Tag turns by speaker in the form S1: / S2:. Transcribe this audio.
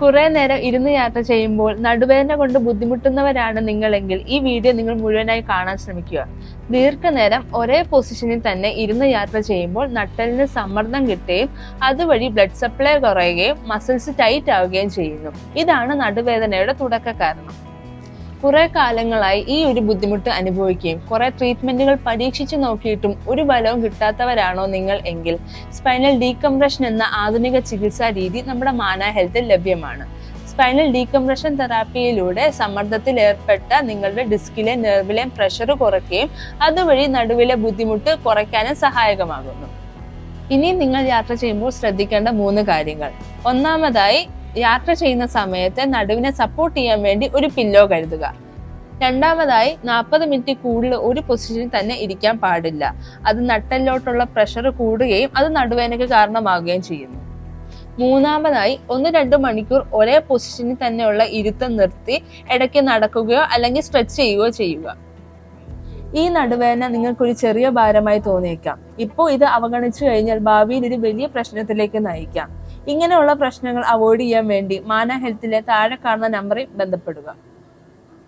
S1: കുറെ നേരം ഇരുന്ന് യാത്ര ചെയ്യുമ്പോൾ നടുവേദന കൊണ്ട് ബുദ്ധിമുട്ടുന്നവരാണ് നിങ്ങളെങ്കിൽ ഈ വീഡിയോ നിങ്ങൾ മുഴുവനായി കാണാൻ ശ്രമിക്കുക. ദീർഘനേരം ഒരേ പൊസിഷനിൽ തന്നെ ഇരുന്ന് യാത്ര ചെയ്യുമ്പോൾ നട്ടലിന് സമ്മർദ്ദം കിട്ടുകയും അതുവഴി ബ്ലഡ് സപ്ലൈ കുറയുകയും മസിൽസ് ടൈറ്റ് ആവുകയും ചെയ്യുന്നു. ഇതാണ് നടുവേദനയുടെ തുടക്ക കാരണം കുറെ കാലങ്ങളായി ഈ ഒരു ബുദ്ധിമുട്ട് അനുഭവിക്കുകയും കുറെ ട്രീറ്റ്മെന്റുകൾ പരീക്ഷിച്ചു നോക്കിയിട്ടും ഒരു ഫലവും കിട്ടാത്തവരാണോ നിങ്ങൾ എങ്കിൽ സ്പൈനൽ ഡീകംപ്രഷൻ എന്ന ആധുനിക ചികിത്സാ രീതി നമ്മുടെ മാന ഹെൽത്തിൽ ലഭ്യമാണ്. സ്പൈനൽ ഡീകംപ്രഷൻ തെറാപ്പിയിലൂടെ സമ്മർദ്ദത്തിൽ ഏർപ്പെട്ട നിങ്ങളുടെ ഡിസ്കിലെ നെർവിലെ പ്രഷർ കുറയ്ക്കുകയും അതുവഴി നടുവിലെ ബുദ്ധിമുട്ട് കുറയ്ക്കാനും സഹായകമാകുന്നു. ഇനി നിങ്ങൾ യാത്ര ചെയ്യുമ്പോൾ ശ്രദ്ധിക്കേണ്ട മൂന്ന് കാര്യങ്ങൾ. ഒന്നാമതായി യാത്ര ചെയ്യുന്ന സമയത്ത് നടുവിനെ സപ്പോർട്ട് ചെയ്യാൻ വേണ്ടി ഒരു പില്ലോ കരുതുക. രണ്ടാമതായി നാൽപ്പത് മിനിറ്റ് കൂടുതൽ ഒരു പൊസിഷനിൽ തന്നെ ഇരിക്കാൻ പാടില്ല. അത് നട്ടലിലോട്ടുള്ള പ്രഷർ കൂടുകയും അത് നടുവേനയ്ക്ക് കാരണമാവുകയും ചെയ്യുന്നു. മൂന്നാമതായി ഒന്ന് രണ്ട് മണിക്കൂർ ഒരേ പൊസിഷനിൽ തന്നെയുള്ള ഇരുത്തം നിർത്തി ഇടയ്ക്ക് നടക്കുകയോ അല്ലെങ്കിൽ സ്ട്രെച്ച് ചെയ്യുകയോ ചെയ്യുക. ഈ നടുവേദന നിങ്ങൾക്കൊരു ചെറിയ ഭാരമായി തോന്നിയേക്കാം. ഇപ്പോൾ ഇത് അവഗണിച്ചു കഴിഞ്ഞാൽ ഭാവിയിൽ ഒരു വലിയ പ്രശ്നത്തിലേക്ക് നയിക്കാം. ഇങ്ങനെയുള്ള പ്രശ്നങ്ങൾ അവോയ്ഡ് ചെയ്യാൻ വേണ്ടി മാന ഹെൽത്തിലെ താഴെ കാണുന്ന നമ്പറിൽ ബന്ധപ്പെടുക.